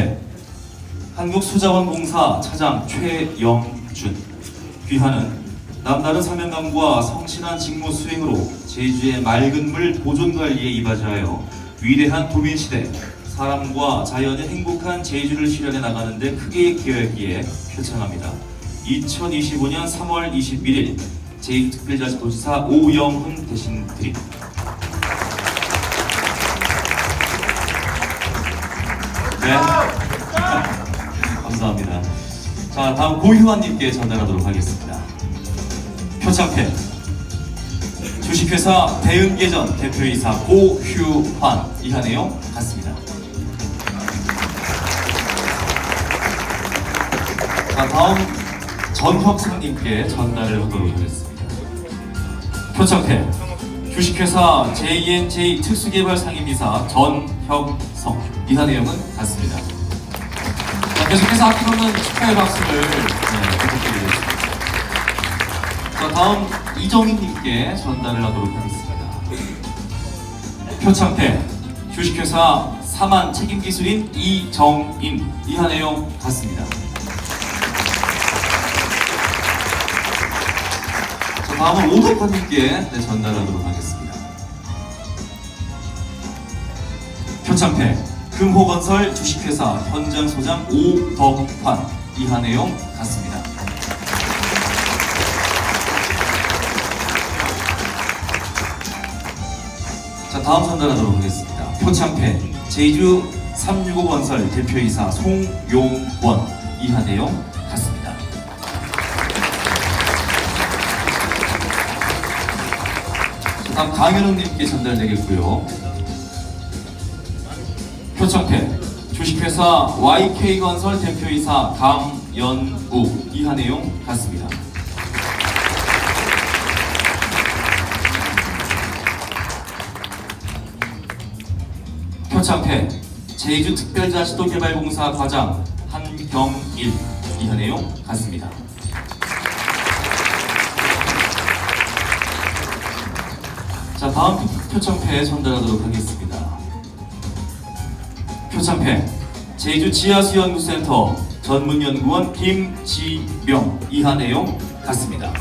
표창패 한국수자원공사 차장 최영준 귀하는 남다른 사명감과 성실한 직무 수행으로 제주의 맑은 물 보존 관리에 이바지하여 위대한 도민시대 사람과 자연의 행복한 제주를 실현해 나가는 데 크게 기여했기에 표창합니다. 2025년 3월 21일 제2특별자치도지사 오영훈 대신 드립니다. 네. 감사합니다. 자, 다음 고휴환님께 전달하도록 하겠습니다. 표창패 주식회사 대은계전 대표이사 고휴환 이하 내용 같습니다. 자, 다음 전혁상님께 전달을 하도록 하겠습니다. 표창패 주식회사 JNJ 특수개발 상임이사 전혁성 이하 내용은 같습니다. 자, 계속해서 앞으로는 축하의 박수를 네, 부탁드리겠습니다. 자, 다음 이정희님께 전달을 하도록 하겠습니다. 표창패 주식회사 사만 책임기술인 이정임 이하 내용 같습니다. 자, 다음은 오덕환님께 네, 전달하도록 하겠습니다. 표창패 금호건설 주식회사 현장 소장 오덕환 이하 내용 같습니다. 자 다음 전달하도록 하겠습니다. 표창패 제주 365건설 대표이사 송용원 이하 내용 같습니다. 자, 다음 강현웅님께 전달되겠고요. 표창패 주식회사 YK건설 대표이사 강연우 이하 내용 같습니다. 표창패 제주특별자치도개발공사 과장 한경일 이하 내용 같습니다. 자 다음 표창패 전달하도록 하겠습니다. 표창패 제주 지하수연구센터 전문연구원 김지명 이하 내용 같습니다.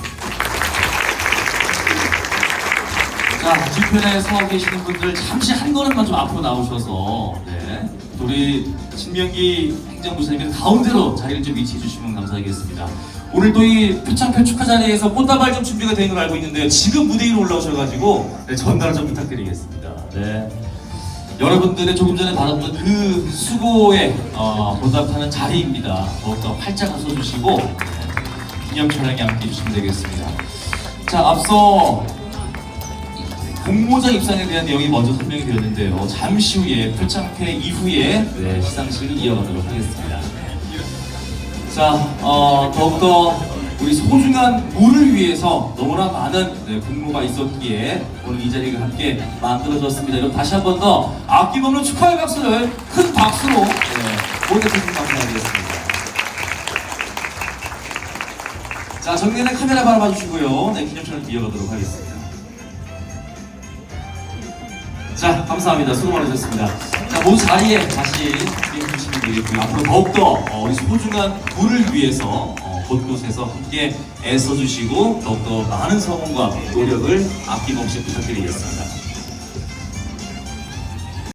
자 뒤편에 서 계시는 분들 잠시 한 걸음만 좀 앞으로 나오셔서 네, 우리 신명기 행정부사님께서 가운데로 자리를 좀 위치해 주시면 감사하겠습니다. 오늘 또 이 표창패 축하 자리에서 꽃다발 좀 준비가 되는 걸 알고 있는데요. 지금 무대 위로 올라오셔가지고 네, 전달 좀 부탁드리겠습니다. 네. 여러분들의 조금 전에 받았던 그 수고에 어, 보답하는 자리입니다. 더욱더 활짝 웃어주시고 네, 기념 촬영에 함께 해주시면 되겠습니다. 자, 앞서 공모전 입상에 대한 내용이 먼저 설명이 되었는데요. 잠시 후에 표창패 이후에 네, 시상식을 이어가도록 하겠습니다. 자, 어, 더욱더 우리 소중한 물을 위해서 너무나 많은 네, 공모가 있었기에 오늘 이 자리가 함께 만들어졌습니다. 여러분 다시 한 번 더 아낌없는 축하의 박수를 큰 박수로 네, 보내주시면 감사하겠습니다. 자, 정리는 카메라 바라봐 주시고요. 네, 기념촬영 이어가도록 하겠습니다. 자, 감사합니다. 수고 많으셨습니다. 자, 모두 자리에 다시 함께 해주시면 되겠고요. 앞으로 더욱더 어, 우리 소중한 물을 위해서 어, 곳곳에서 함께 애써주시고 더욱더 많은 성원과 노력을 아낌없이 부탁드리겠습니다.